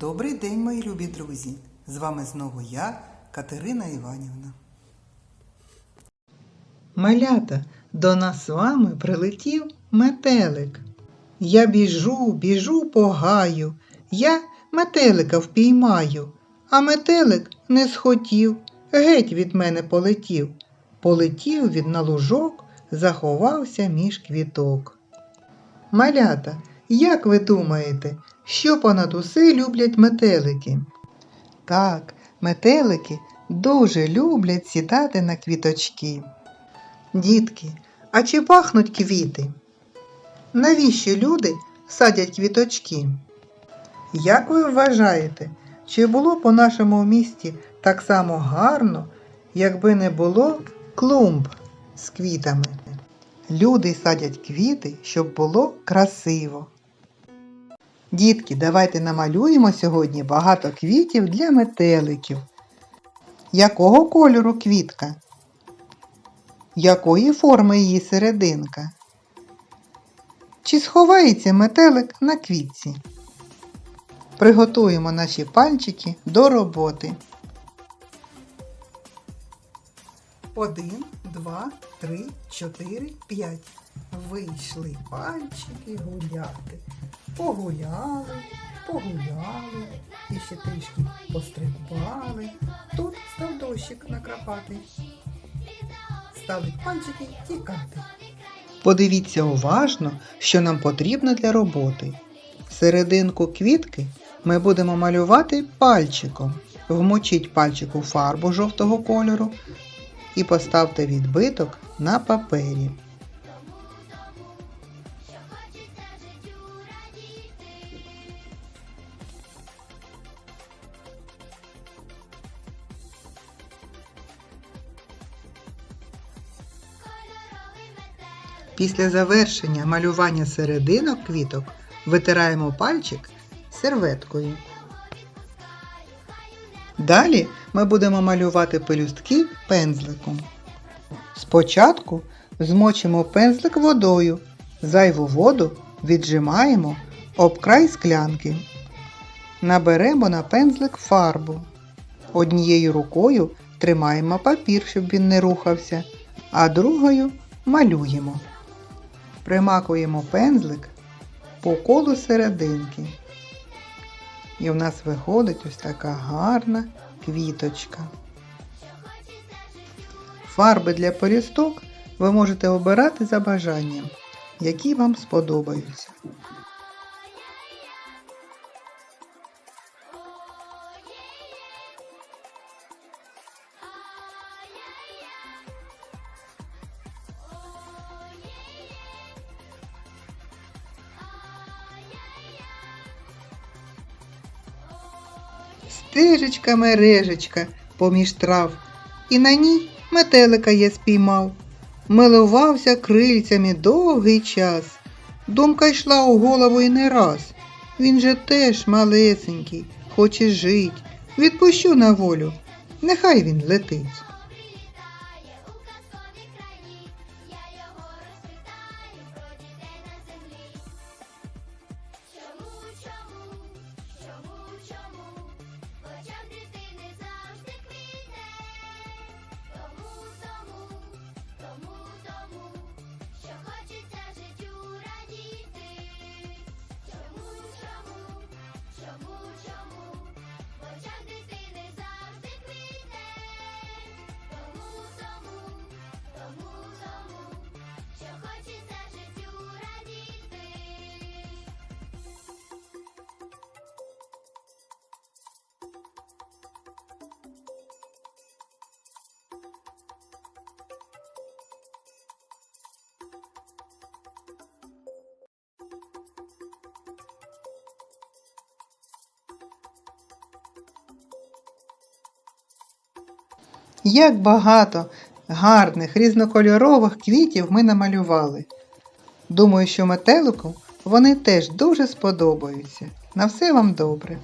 Добрий день, мої любі друзі! З вами знову я, Катерина Іванівна. Малята, до нас з вами прилетів метелик. Я біжу, біжу по гаю, я метелика впіймаю, а метелик не схотів, геть від мене полетів. Полетів він на лужок, заховався між квіток. Малята, як ви думаєте, що понад усе люблять метелики? Так, метелики дуже люблять сідати на квіточки. Дітки, а чи пахнуть квіти? Навіщо люди садять квіточки? Як ви вважаєте, чи було по нашому місті так само гарно, якби не було клумб з квітами? Люди садять квіти, щоб було красиво. Дітки, давайте намалюємо сьогодні багато квітів для метеликів. Якого кольору квітка? Якої форми її серединка? Чи сховається метелик на квітці? Приготуємо наші пальчики до роботи. Один, два, три, чотири, п'ять. Вийшли пальчики гуляти. Погуляли, погуляли, і ще трішки пострибали. Тут став дощик накрапати. Стали пальчики тікати. Подивіться уважно, що нам потрібно для роботи. Серединку квітки ми будемо малювати пальчиком. Вмочіть пальчик у фарбу жовтого кольору і поставте відбиток на папері. Після завершення малювання серединок квіток витираємо пальчик серветкою. Далі ми будемо малювати пелюстки пензликом. Спочатку змочимо пензлик водою, зайву воду віджимаємо об край склянки. Наберемо на пензлик фарбу. Однією рукою тримаємо папір, щоб він не рухався, а другою малюємо. Примакуємо пензлик по колу серединки. І в нас виходить ось така гарна квіточка. Фарби для порісток ви можете обирати за бажанням, які вам сподобаються. Стежечка мережечка поміж трав, і на ній метелика я спіймав. Милувався крильцями довгий час. Думка йшла у голову і не раз. Він же теж малесенький, хоче жить. Відпущу на волю, нехай він летить. Як багато гарних різнокольорових квітів ми намалювали. Думаю, що метелику вони теж дуже сподобаються. На все вам добре.